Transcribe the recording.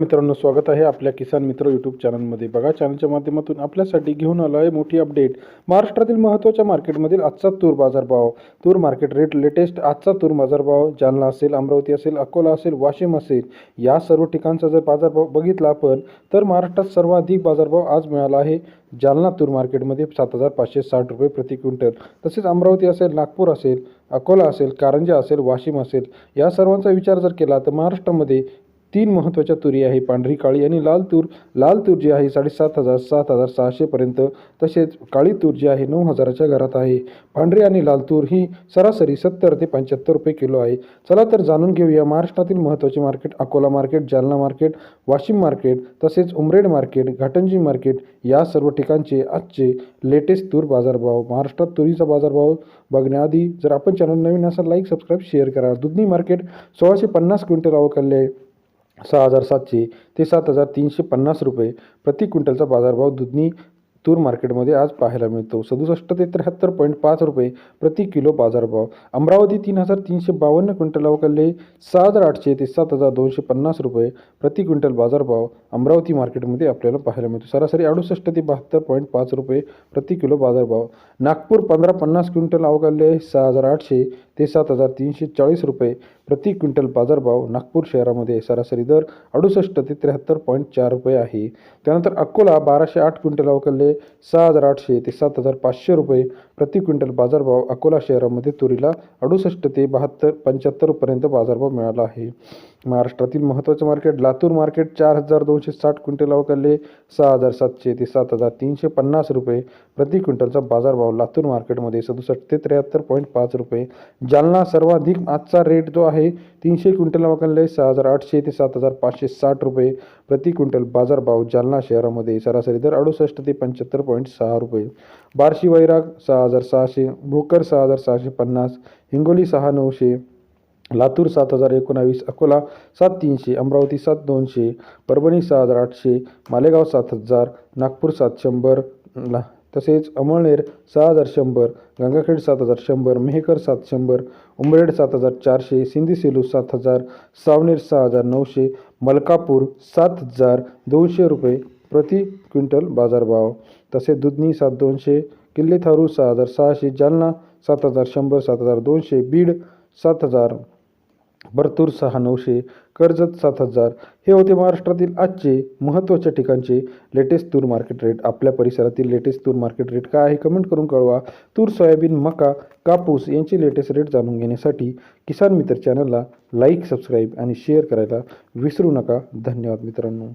मित्रांनो स्वागत आहे आपल्या किसान मित्र यूट्यूब चॅनलमध्ये बघा चॅनलच्या माध्यमातून आपल्यासाठी घेऊन आलो आहे मोठी अपडेट महाराष्ट्रातील महत्त्वाच्या मार्केटमधील आजचा तूर बाजारभाव. तूर मार्केट रेट लेटेस्ट आजचा तूर बाजारभाव जालना असेल अमरावती असेल अकोला असेल वाशिम असेल या सर्व ठिकाणचा जर बाजारभाव बघितला आपण तर महाराष्ट्रात सर्वाधिक बाजारभाव आज मिळाला आहे. जालना तूर मार्केटमध्ये सात हजार पाचशे साठ रुपये प्रति क्विंटल. तसेच अमरावती असेल नागपूर असेल अकोला असेल कारंजा असेल वाशिम असेल या सर्वांचा विचार जर केला तर महाराष्ट्रामध्ये तीन महत्त्वाच्या तुरी आहे. पांढरी काळी आणि लाल तूर. लाल तूर जी आहे साडेसात हजार सात हजार सहाशेपर्यंत तसेच काळी तूर जी आहे नऊ हजाराच्या घरात आहे. पांढरी आणि लाल तूर ही सरासरी सत्तर ते पंच्याहत्तर रुपये किलो आहे. चला तर जाणून घेऊया महाराष्ट्रातील महत्त्वाचे market. Akola market Jalna market Washim market तसेच उमरेड मार्केट घाटंजी मार्केट या सर्व ठिकाणचे आजचे लेटेस्ट तूर बाजारभाव. महाराष्ट्रात तुरीचा बाजारभाव बघण्याआधी जर आपण चॅनल नवीन असाल लाईक सबस्क्राईब शेअर करा. दुधनी मार्केट सोळाशे पन्नास क्विंटल अवकालले सहा हजार सातशे ते सात हजार तीनशे पन्नास रुपये प्रति क्विंटलचा बाजारभाव दुधनी तूर मार्केटमध्ये आज पाहायला मिळतो. सदुसष्ट ते त्र्याहत्तर पॉईंट पाच रुपये प्रति किलो बाजारभाव. अमरावती तीन हजार तीनशे बावन्न क्विंटल अवकालले सहा हजार आठशे ते सात हजार दोनशे पन्नास रुपये प्रति क्विंटल बाजारभाव अमरावती मार्केटमध्ये आपल्याला पाहायला मिळतो. सरासरी अडुसष्ट ते बहात्तर पॉईंट पाच रुपये प्रति किलो बाजारभाव. नागपूर पंधरा पन्नास क्विंटल अवकालले सहा हजार आठशे ते सात हजार तीनशे चाळीस रुपये प्रति क्विंटल बाजारभाव नागपूर शहरामध्ये सरासरी दर अडुसष्ट ते त्र्याहत्तर पॉईंट चार रुपये आहे. त्यानंतर अकोला बाराशे आठ क्विंटल अवकालले सहा हजार आठशे ते सात हजार पाचशे रुपये प्रति क्विंटल बाजारभाव अकोला शहरामध्ये तुरीला अडुसष्ट ते बहात्तर पंच्याहत्तरपर्यंत बाजारभाव मिळाला आहे. महाराष्ट्रातील महत्त्वाचं मार्केट लातूर मार्केट चार हजार दोनशे साठ क्विंटल अवकालले सहा हजार सातशे ते सात हजार तीनशे पन्नास रुपये प्रति क्विंटलचा बाजारभाव लातूर मार्केटमध्ये सदुसष्ट ते त्र्याहत्तर पॉईंट पाच रुपये. जालना सर्वाधिक आजचा रेट जो आहे तीनशे क्विंटल अवकालले सहा हजार आठशे ते सात हजार पाचशे साठ रुपये प्रति क्विंटल बाजारभाव जालना शहरामध्ये सरासरी दर अडुसष्ट ते पंच्याहत्तर पॉईंट सहा रुपये. बार्शी वैराग सहा हजार सहाशे भोकर सहा हजार सहाशे पन्नास हिंगोली सहा नऊशे लातूर सात हजार एकोणावीस अकोला सात तीनशे अमरावती सात दोनशे परभणी सहा हजार आठशे मालेगाव सात हजार नागपूर सात शंभर ला तसेच अमळनेर सहा हजार शंभर गंगाखेड सात हजार शंभर मेहकर सात शंभर उमरेड सात हजार चारशे सिंधी सेलू सात हजार सावनेर सहा हजार नऊशे मलकापूर सात हजार दोनशे रुपये प्रति क्विंटल बाजारभाव. तसेच दुधनी सात दोनशे किल्ले थारू सहा हजार सहाशे जालना सात हजार शंभर सात हजार दोनशे बीड सात हजार बरतूर सहा नऊशे कर्जत सात हजार. हे होते महाराष्ट्रातील आजचे महत्त्वाच्या ठिकाणचे लेटेस्ट तूर मार्केट रेट आपल्या परिसरातील लेटेस्ट तूर मार्केट रेट काय आहे कमेंट करून कळवा. तूर सोयाबीन मका कापूस यांचे लेटेस्ट रेट जाणून घेण्यासाठी किसान मित्र चॅनलला लाईक सबस्क्राईब आणि शेअर करायला विसरू नका. धन्यवाद मित्रांनो.